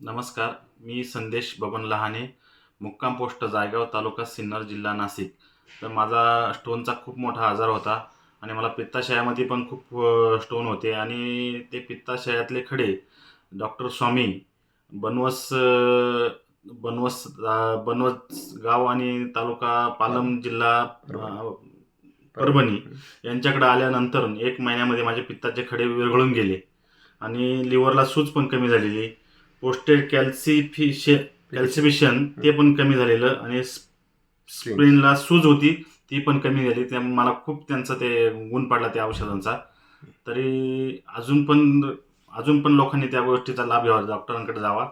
नमस्कार मी संदेश बबन लहाने मुक्काम पोस्ट जायगाव तालुका सिन्नर जिल्हा नाशिक. तर माझा स्टोनचा खूप मोठा आजार होता आणि मला पित्ताशयामध्ये पण खूप स्टोन होते आणि ते पित्ताशयातले खडे डॉक्टर स्वामी बनवस बनवस बनवस गाव आणि तालुका पालम जिल्हा परभणी यांच्याकडे आल्यानंतर एक महिन्यामध्ये माझे पित्ताचे खडे विरघळून गेले आणि लिव्हरला सूज पण कमी झालेली. पोस्टेड कॅल्सिफिशे कॅल्सिफिशन ते पण कमी झालेलं आणि स्प्रिनला सूज होती ती पण कमी झाली. त्यामुळे मला खूप त्यांचा ते गुण पडला त्या औषधांचा. तरी अजून पण अजून पण लोकांनी त्या गोष्टीचा लाभ घ्यावा डॉक्टरांकडे जावा.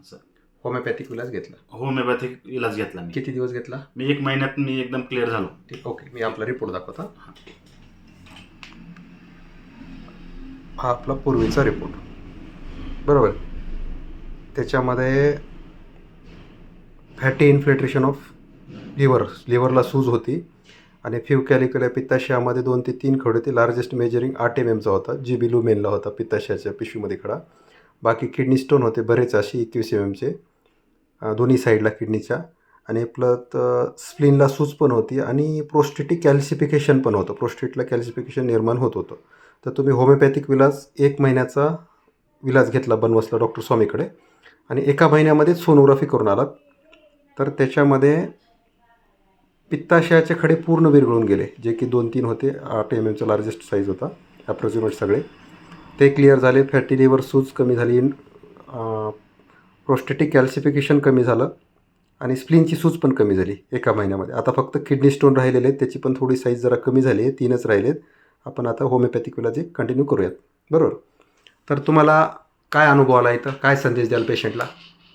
असं. होमिओपॅथिक इलाज घेतला? होमिओपॅथिक इलाज घेतला मी. किती दिवस घेतला? मी एक महिन्यात मी एकदम क्लिअर झालो. ठीक ओके. मी आपला रिपोर्ट दाखवता. हा आपला पूर्वीचा रिपोर्ट. बरोबर? त्याच्यामध्ये फॅटी इन्फ्लिट्रेशन ऑफ लिव्हर लिव्हरला सूज होती. आणि फ्यू कॅलिक्युला पित्ताशयामध्ये दोन ते तीन खडे होते. लार्जेस्ट मेजरिंग आठ एम एमचा होता जी बी लुमेनला होता पित्ताशयाच्या पिशवीमध्ये खडा. बाकी किडनी स्टोन होते बरेच असे एकवीस एम एमचे दोन्ही साईडला किडनीच्या आणि प्लस स्प्लिनला सूज पण होती आणि प्रोस्टेटिक कॅल्सिफिकेशन पण होतं. प्रोस्टेटला कॅल्सिफिकेशन निर्माण होत होतं. तर तुम्ही होमिओपॅथिक विलाज एक महिन्याचा विलाज घेतला बनवसला डॉक्टर स्वामीकडे. आणि एका महिन्यामध्ये सोनोग्राफी करून आलात तर त्याच्यामध्ये पित्ताशयाचे खडे पूर्ण विरघळून गेले. जे की दोन तीन होते. आठ एम एमचा लार्जेस्ट साईज होता. ॲप्रॉक्सिमेट सगळे. ते क्लिअर झाले. फॅटी लिव्हर सूज कमी झाली. प्रोस्टेटिक कॅल्सिफिकेशन कमी झालं. आणि स्प्लिनची सूज पण कमी झाली एका महिन्यामध्ये. आता फक्त किडनी स्टोन राहिलेले आहेत. त्याची पण थोडी साईज जरा कमी झाली आहे. तीनच राहिलेत. आपण आता होमिओपॅथिक जे कंटिन्यू करूयात. बरोबर? तर तुम्हाला काय अनुभव आला इथं? काय संदेश द्याल पेशंटला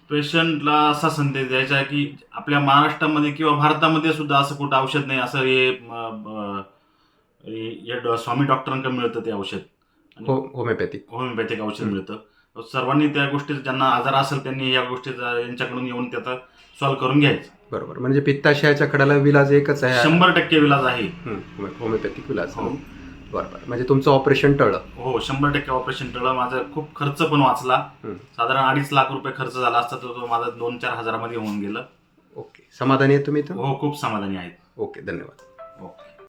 पेशंटला असा संदेश द्यायचा आहे की आपल्या महाराष्ट्रामध्ये किंवा भारतामध्ये सुद्धा असं कुठं औषध नाही असं हे स्वामी डॉक्टरांकडे मिळतं ते औषध. हो होमिओपॅथिक. होमिओपॅथिक औषध. मिळतं. सर्वांनी त्या गोष्टी ज्यांना आजार असेल त्यांनी या गोष्टी यांच्याकडून येऊन त्याचा सॉल्व्ह करून घ्यायचं. बरोबर. म्हणजे पित्ताशयाच्या खड्याला विलाज एकच आहे. शंभर टक्के विलाज आहे. होमिओपॅथिक विलाज. हो. बरोबर. म्हणजे तुमचं ऑपरेशन टळलं. हो शंभर टक्के ऑपरेशन टळलं. माझा खूप खर्च पण वाचला. हं. साधारण अडीच लाख रुपये खर्च झाला असता तर तो माझा दोन चार हजारामध्ये होऊन गेलं. ओके. समाधानी आहे तुम्ही इथं? हो खूप समाधानी आहेत ओके धन्यवाद.